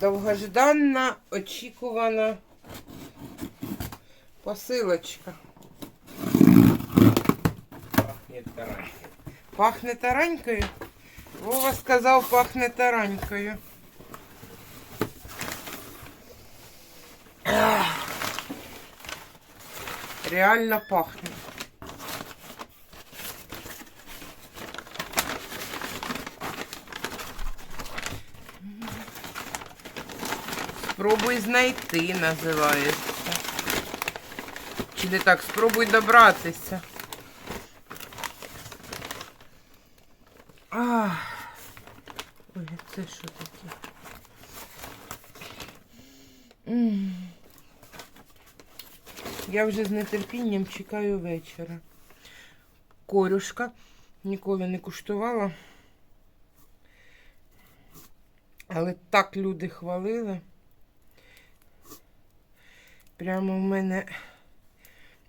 Довгожданна, очікувана посилочка. Пахнет таранькой. Пахне таранькою. Вова сказав, пахне таранькою. Реально пахне. Спробуй знайти, називається. Чи не так? Спробуй добратися. А. Ой, це що таке? Я вже з нетерпінням чекаю вечора. Корюшка. Ніколи не куштувала. Але так люди хвалили. Прямо в мене.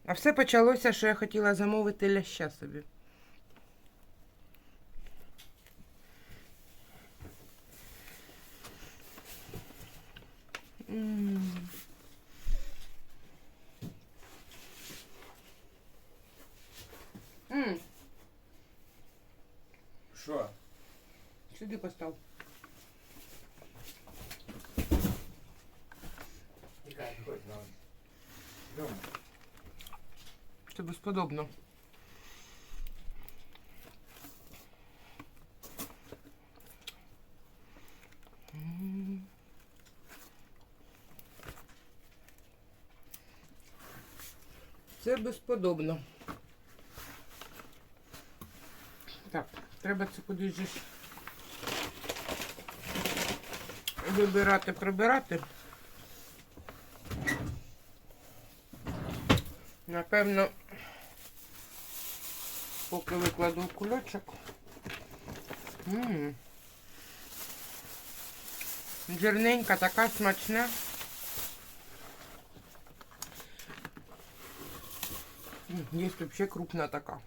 А все почалося, що я хотіла замовити ляща собі. Що? Сюди постав. Тікай, ходь на. Це безподобно. Це безподобно. Так, треба це кудись вибирати, прибирати. Напевно, поки викладу в кульочок. Жирненька, така смачна. Є вообще крупна така.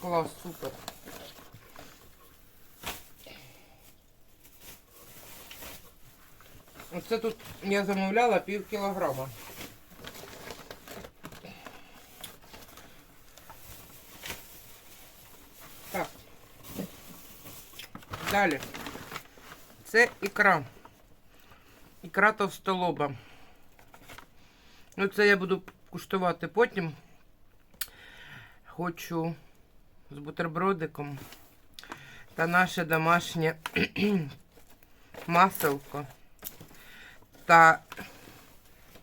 Клас, супер. Оце тут я замовляла пів кілограма. Далі. Це ікра. Ікра товстолоба. Ну, це я буду куштувати потім. Хочу з бутербродиком та наше домашнє маселко та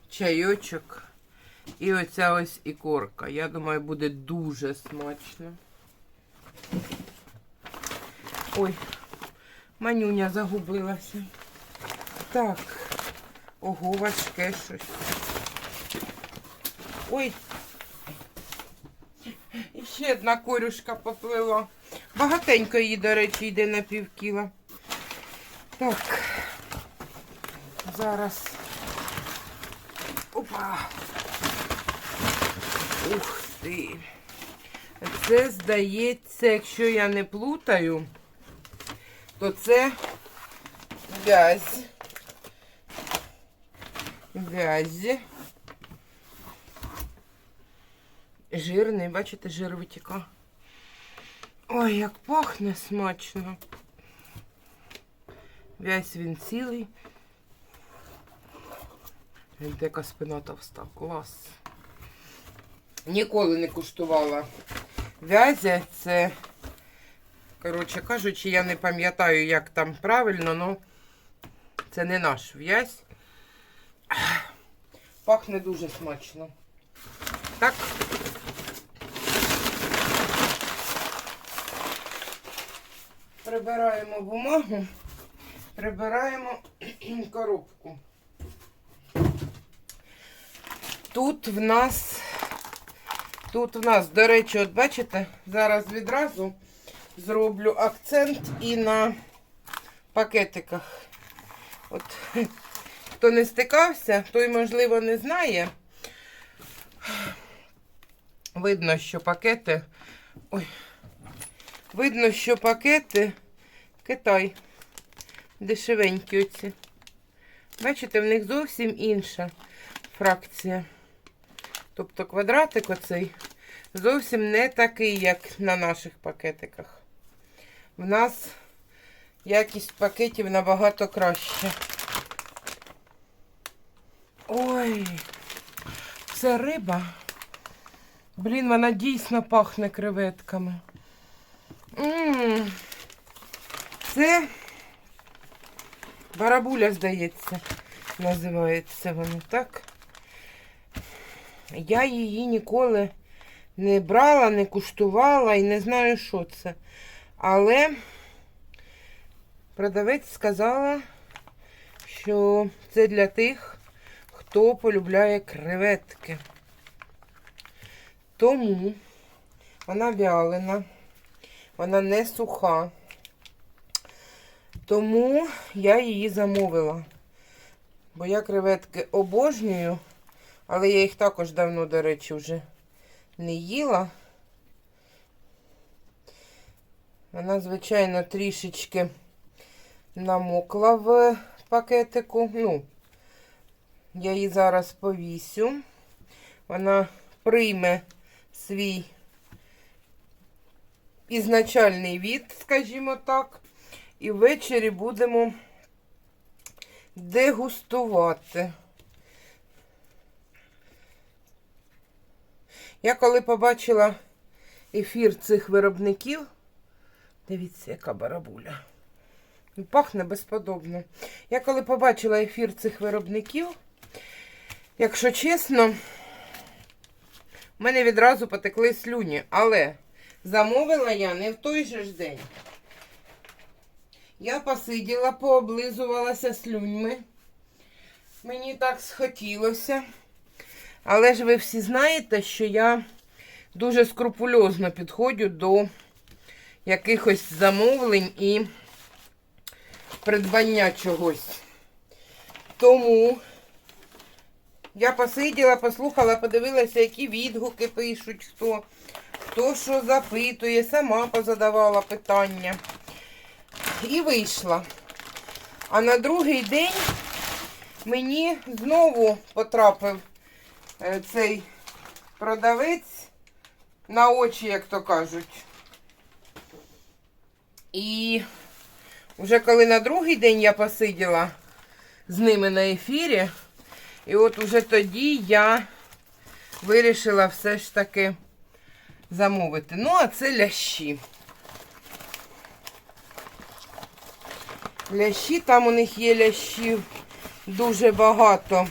чайочок. І оця ось ікорка. Я думаю, буде дуже смачно. Ой, манюня загубилася. Так. Ого, важке щось. Ой. Ще одна корюшка поплила. Багатенько її, до речі, йде на пів кіла. Так. Зараз. Опа. Ух ти. Це, здається, якщо я не плутаю, то це вязь. Вязь. Жирний, бачите, жир витіка. Ой, як пахне смачно. Вязь він цілий. Така спина товста. Клас. Ніколи не куштувала вязя. Це, коротше кажучи, я не пам'ятаю, як там правильно, але це не наш в'язь. Пахне дуже смачно. Так. Прибираємо бумагу, прибираємо коробку. Тут в нас, тут в нас, до речі, от бачите, зараз відразу зроблю акцент і на пакетиках. От, хто не стикався, той, можливо, не знає. Видно, що пакети. Ой. Видно, що пакети Китай. Дешевенькі оці. Бачите, в них зовсім інша фракція. Тобто квадратик оцей зовсім не такий, як на наших пакетиках. В нас якість пакетів набагато краще. Ой, це риба. Блін, вона дійсно пахне креветками. М, Це барабуля, здається, називається воно, так? Я її ніколи не брала, не куштувала і не знаю, що це. Але продавець сказала, що це для тих, хто полюбляє креветки. Тому вона вялена, вона не суха. Тому я її замовила. Бо я креветки обожнюю, але я їх також давно, до речі, вже не їла. Вона, звичайно, трішечки намокла в пакетику. Ну, я її зараз повісю. Вона прийме свій ізначальний від, скажімо так. І ввечері будемо дегустувати. Я коли побачила ефір цих виробників, дивіться, яка барабуля. Ну, Пахне безподобно. Я коли побачила ефір цих виробників, якщо чесно, в мене відразу потекли слюні, але замовила я не в той же ж день. Я посиділа, пооблизувалася слюньми. Мені так схотілося. Але ж ви всі знаєте, що я дуже скрупульозно підходжу до якихось замовлень і придбання чогось. Тому я посиділа, послухала, подивилася, які відгуки пишуть, хто, хто що запитує, сама позадавала питання. І вийшла. А на другий день мені знову потрапив е, цей продавець на очі, як то кажуть. І вже коли на другий день я посиділа з ними на ефірі, і от уже тоді я вирішила все ж таки замовити. Ну, а це лящі. Лящі, там у них є лящів дуже багато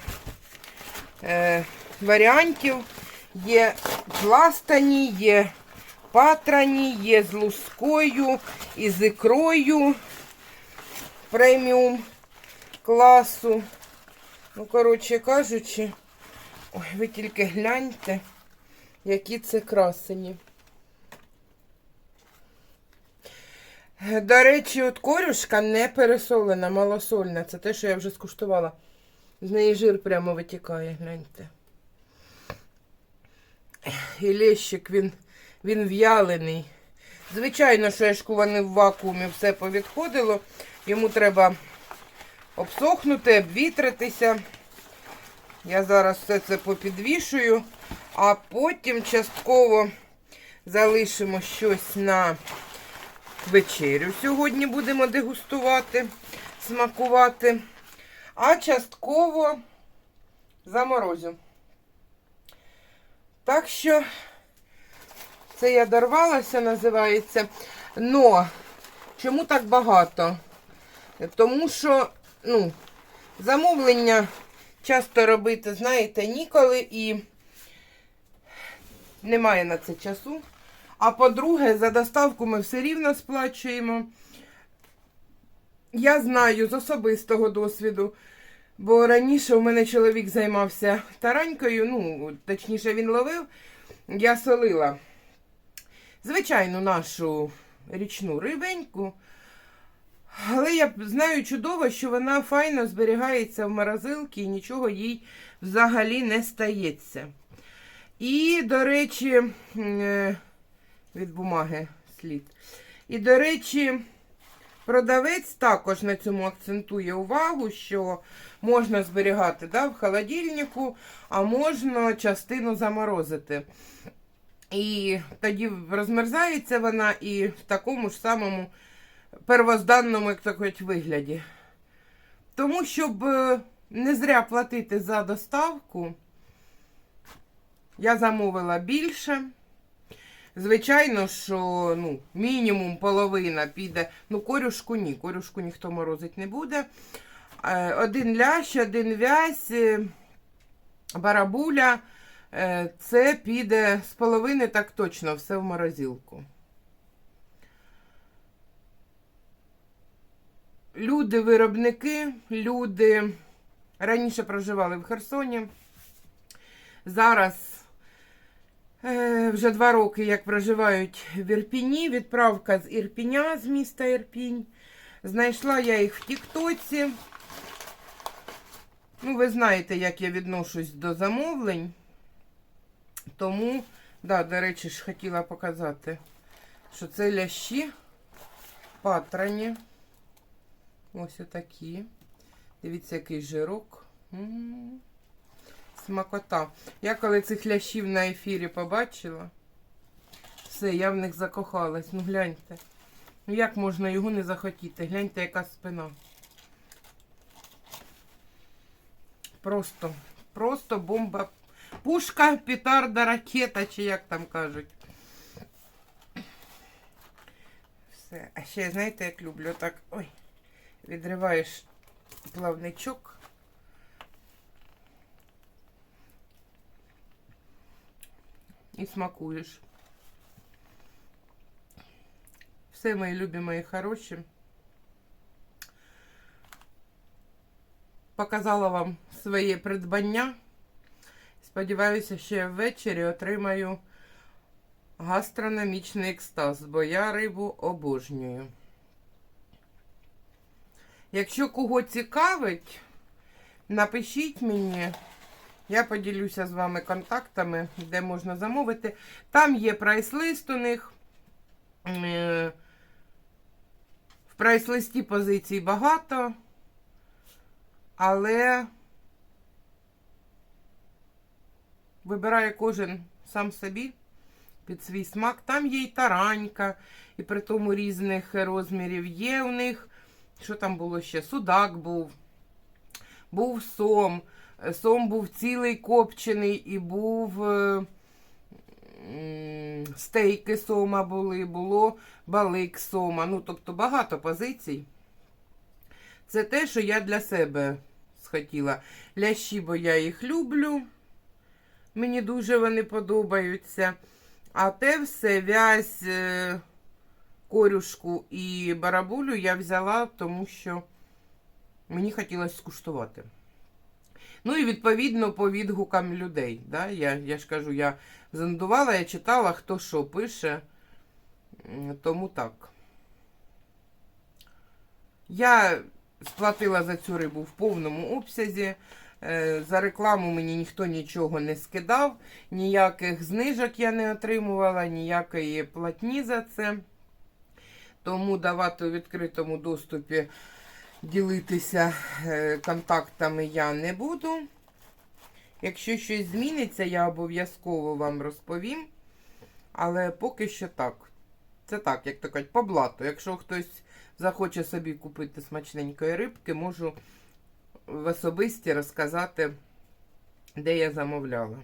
е, варіантів. Є пластані, є патрані, є з лускою і з ікрою преміум класу. Ну, коротше кажучи, ой, ви тільки гляньте, які це красені. До речі, от корюшка не пересолена, малосольна. Це те, що я вже скуштувала. З неї жир прямо витікає, гляньте. І лещик, він, він в'ялений. Звичайно, що я шкуваний в вакуумі, все повідходило. Йому треба обсохнути, обвітритися. Я зараз все це попідвішую, а потім частково залишимо щось на вечерю. Сьогодні будемо дегустувати, смакувати. А частково заморозю. Так що це я дорвалася, називається. Но чому так багато? Тому що, ну, замовлення часто робити, знаєте, ніколи і немає на це часу. А по-друге, за доставку ми все рівно сплачуємо. Я знаю з особистого досвіду, бо раніше у мене чоловік займався таранькою, ну, точніше, він ловив, я солила. Звичайну нашу річну рибеньку. Але я знаю чудово, що вона файно зберігається в морозилці і нічого їй взагалі не стається. І, до речі, е, від бумаги слід. І, до речі, Продавець також на цьому акцентує увагу, що можна зберігати да, в холодильнику, а можна частину заморозити. І тоді розмерзається вона і в такому ж самому первозданному, як так кажуть, вигляді. Тому, щоб е, не зря платити за доставку, я замовила більше. Звичайно, що ну, мінімум половина піде. Ну, корюшку ні, корюшку ніхто морозить не буде. Е, Один лящ, один вязь, е, барабуля. Е, Це піде з половини так точно, все в морозилку. Люди-виробники, люди раніше проживали в Херсоні. Зараз е, вже два роки, як проживають в Ірпіні. Відправка з Ірпіня, з міста Ірпінь. Знайшла я їх в Тіктоці. Ну, ви знаєте, як я відношусь до замовлень. Тому, да, до речі, ж хотіла показати, що це лящі патрані. Ось отакі. Дивіться, який жирок. Смакота. Я коли цих лящів на ефірі побачила, все, я в них закохалась. Ну гляньте. Ну як можна його не захотіти? Гляньте, яка спина. Просто, просто бомба. Пушка, петарда, ракета, чи як там кажуть. Все. А ще, знаєте, як люблю так. Ой, відриваєш плавничок. І смакуєш. Все, мої любі, мої хороші. Показала вам своє придбання. Сподіваюся, я ввечері отримаю гастрономічний екстаз, бо я рибу обожнюю. Якщо кого цікавить, напишіть мені. Я поділюся з вами контактами, де можна замовити. Там є прайс-лист у них. Е, В прайс-листі позицій багато, але вибирає кожен сам собі під свій смак. Там є і таранька, і при тому різних розмірів. Є у них, що там було ще? Судак був, був сом. Сом був цілий копчений і був е, стейки сома були, було балик сома. Ну, тобто багато позицій. Це те, що я для себе схотіла. Лящі, бо я їх люблю. Мені дуже вони подобаються. А те все вязь, е, корюшку і барабулю я взяла, тому що мені хотілося скуштувати. Ну і відповідно по відгукам людей. Да? Я, я ж кажу, я зондувала, я читала, хто що пише. Тому так. Я сплатила за цю рибу в повному обсязі. Е, За рекламу мені ніхто нічого не скидав, ніяких знижок я не отримувала, ніякої платні за це. Тому давати у відкритому доступі ділитися е, контактами я не буду. Якщо щось зміниться, я обов'язково вам розповім. Але поки що так. Це так, як то кажуть, по блату. Якщо хтось захоче собі купити смачненької рибки, можу в особисті розказати, де я замовляла.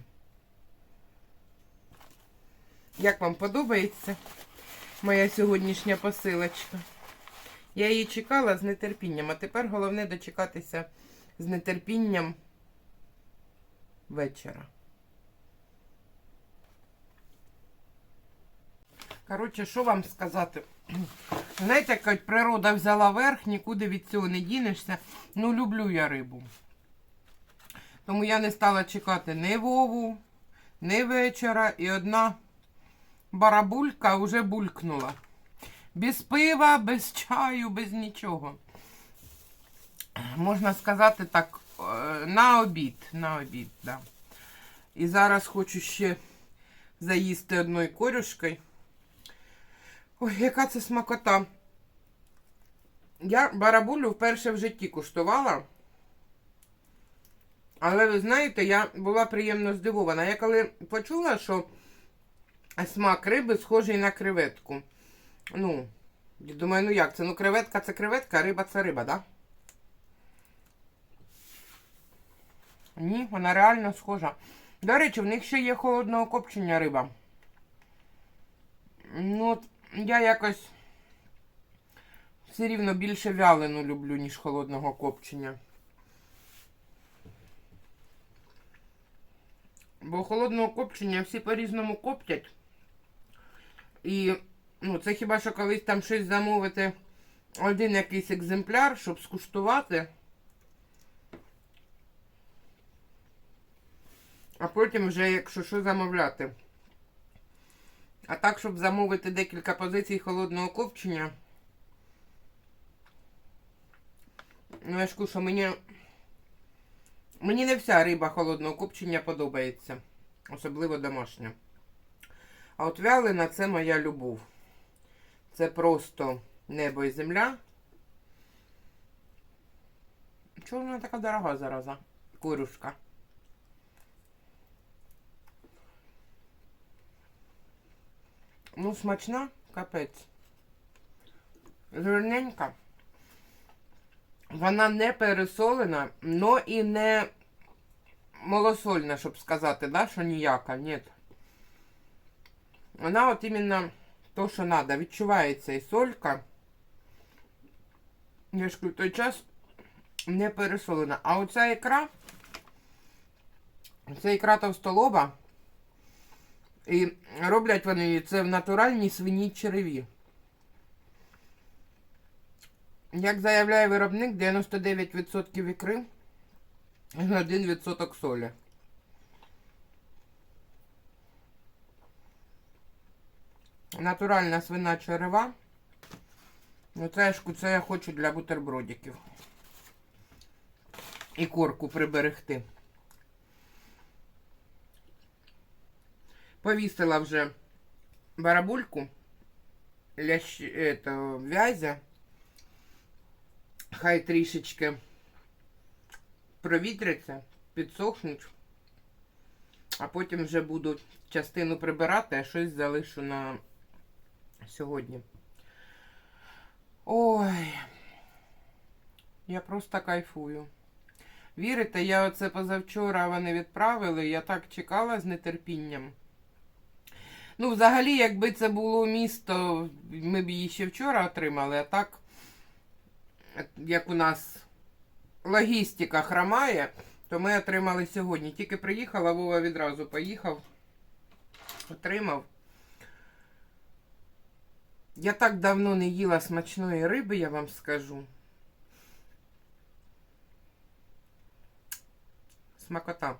Як вам подобається моя сьогоднішня посилочка? Я її чекала з нетерпінням, а тепер головне дочекатися з нетерпінням вечора. Коротше, що вам сказати? Знаєте, як природа взяла верх, нікуди від цього не дінешся. Ну, люблю я рибу. Тому я не стала чекати ні Вову, ні вечора. І одна барабулька вже булькнула. Без пива, без чаю, без нічого. Можна сказати так, е, на обід. На обід, да. І зараз хочу ще заїсти одною корюшкою. Ой, яка це смакота. Я барабулю вперше в житті куштувала. Але ви знаєте, я була приємно здивована. Я коли почула, що смак риби схожий на креветку. Ну, я думаю, ну як це? Ну, креветка це креветка, а риба це риба, да? Ні, вона реально схожа. До речі, в них ще є холодного копчення риба. Ну, от я якось все рівно більше вялену люблю, ніж холодного копчення. Бо холодного копчення всі по-різному коптять. І ну, це хіба що колись там щось замовити один якийсь екземпляр, щоб скуштувати. А потім вже, якщо що, замовляти. А так, щоб замовити декілька позицій холодного копчення. Ну, я ж що мені. Мені не вся риба холодного копчення подобається. Особливо домашня. А от вялена це моя любов. Це просто небо і земля. Чого вона така дорога зараза? Курюшка. Ну, смачна, капець. Жирненька. Вона не пересолена, но і не малосольна, щоб сказати, да, що ніяка, ні. Вона от іменно то, що треба. Відчувається і солька. Я ж кажу, той час не пересолена. А оця ікра, це ікра товстолоба. І роблять вони це в натуральній свиній череві. Як заявляє виробник, 99% ікри і 1% солі. Натуральна свина черева. Ну, це, ж- це я хочу для бутербродиків. І корку приберегти. Повісила вже барабульку лящ, это, вязя. Хай трішечки провітряться, підсохнуть. А потім вже буду частину прибирати, а щось залишу на сьогодні. Ой, я просто кайфую. Вірите, я оце позавчора вони відправили, я так чекала з нетерпінням. Ну, взагалі, якби це було місто, ми б її ще вчора отримали, а так, як у нас логістика хромає, то ми отримали сьогодні. Тільки приїхала, Вова відразу поїхав, отримав. Я так давно не їла смачної риби, я вам скажу. Смакота.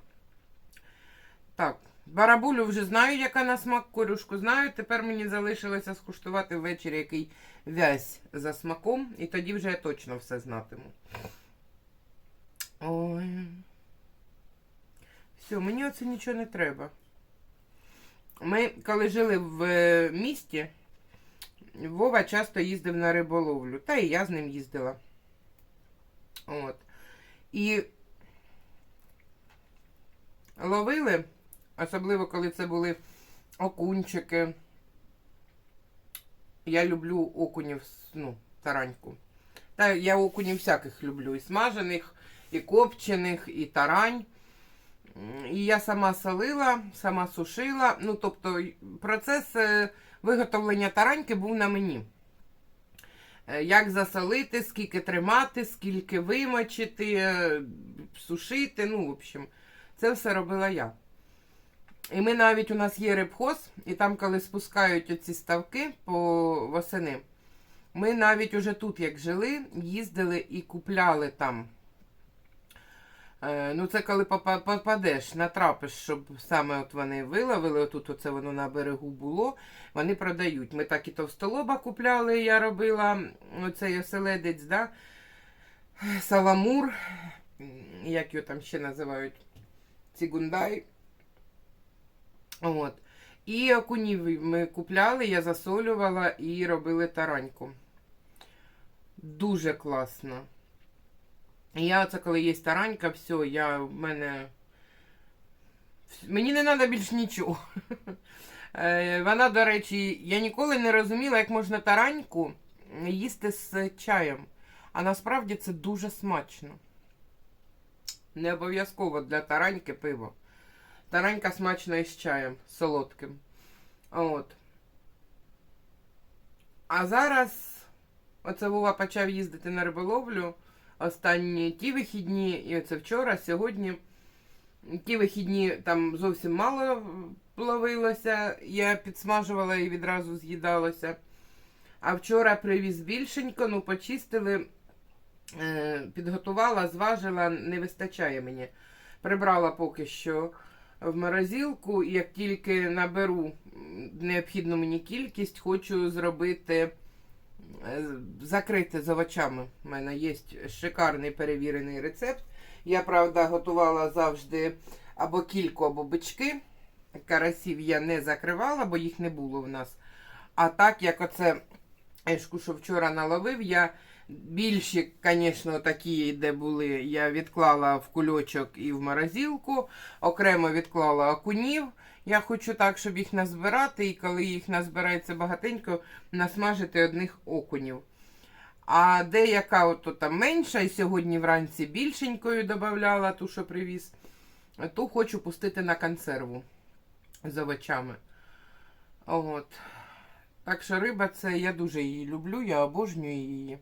Так, барабулю вже знаю, яка на смак корюшку знаю. Тепер мені залишилося скуштувати ввечері який вязь за смаком, і тоді вже я точно все знатиму. Ой. Все, мені оце нічого не треба. Ми, коли жили в е, місті, Вова часто їздив на риболовлю. Та і я з ним їздила. От. І ловили, особливо коли це були окунчики. Я люблю окунів, ну, тараньку. Та я окунів всяких люблю. І смажених, і копчених, і тарань. І я сама солила, сама сушила. Ну, тобто, процес е, виготовлення тараньки був на мені. Е, Як засолити, скільки тримати, скільки вимочити, е, сушити. Ну, в общем, це все робила я. І ми навіть у нас є рибхоз, і там, коли спускають оці ставки по восени, ми навіть уже тут, як жили, їздили і купляли там. Е, ну, це коли попа- попадеш, натрапиш, щоб саме от вони виловили, отут оце воно на берегу було, вони продають. Ми так і товстолоба купляли, я робила оцей оселедець, да? саламур, як його там ще називають, цігундай. От. І окунів ми купляли, я засолювала і робили тараньку. Дуже класно. Я оце коли є таранька, все, я в мене. Мені не треба більш нічого. Е, Вона, до речі, я ніколи не розуміла, як можна тараньку їсти з чаєм. А насправді це дуже смачно. Не обов'язково для тараньки пиво. Таранька смачна із чаєм солодким. От. А зараз оце Вова почав їздити на риболовлю останні ті вихідні, і оце вчора, сьогодні. Ті вихідні там зовсім мало ловилося, я підсмажувала і відразу з'їдалося. А вчора привіз більшенько, ну почистили, е, підготувала, зважила, не вистачає мені. Прибрала поки що в морозилку, як тільки наберу необхідну мені кількість, хочу зробити е, закрити з овочами. У мене є шикарний перевірений рецепт. Я, правда, готувала завжди або кільку, або бички. Карасів я не закривала, бо їх не було в нас. А так, як оце ешку, що вчора наловив, я більші, звісно, такі, де були, я відклала в кульочок і в морозилку. Окремо відклала окунів. Я хочу так, щоб їх назбирати, і коли їх назбирається багатенько, насмажити одних окунів. А деяка от там менша, і сьогодні вранці більшенькою додавала ту, що привіз, ту хочу пустити на консерву з овочами. От. Так що риба це я дуже її люблю, я обожнюю її.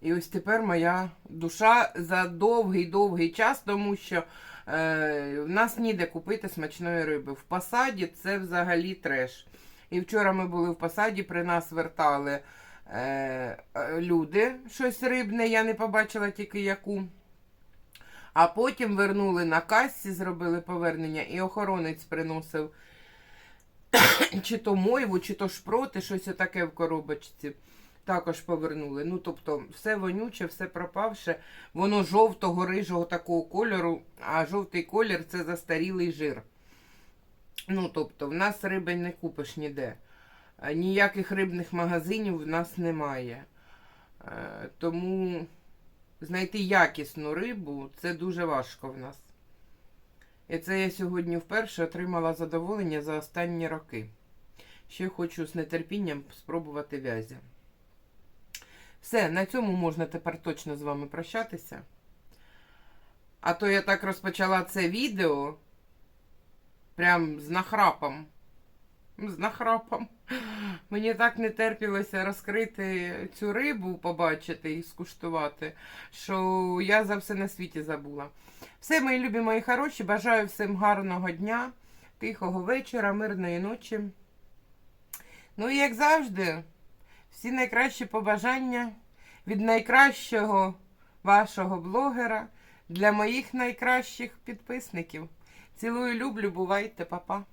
І ось тепер моя душа за довгий-довгий час, тому що е, в нас ніде купити смачної риби. В посаді це взагалі треш. І вчора ми були в посаді, при нас вертали е, люди щось рибне, я не побачила тільки яку. А потім вернули на касі, зробили повернення, і охоронець приносив чи то мойву, чи то шпроти, щось таке в коробочці. Також повернули. Ну, тобто, все вонюче, все пропавше. Воно жовтого, рижого такого кольору, а жовтий колір це застарілий жир. Ну, тобто, в нас риби не купиш ніде. Ніяких рибних магазинів в нас немає. Е, Тому знайти якісну рибу це дуже важко в нас. І це я сьогодні вперше отримала задоволення за останні роки. Ще хочу з нетерпінням спробувати вязя. Все, на цьому можна тепер точно з вами прощатися. А то я так розпочала це відео прям з нахрапом. З нахрапом. Мені так не терпілося розкрити цю рибу, побачити і скуштувати, що я за все на світі забула. Все, мої любі, мої хороші, бажаю всім гарного дня, тихого вечора, мирної ночі. Ну і як завжди, всі найкращі побажання від найкращого вашого блогера для моїх найкращих підписників. Цілую, люблю, бувайте, папа.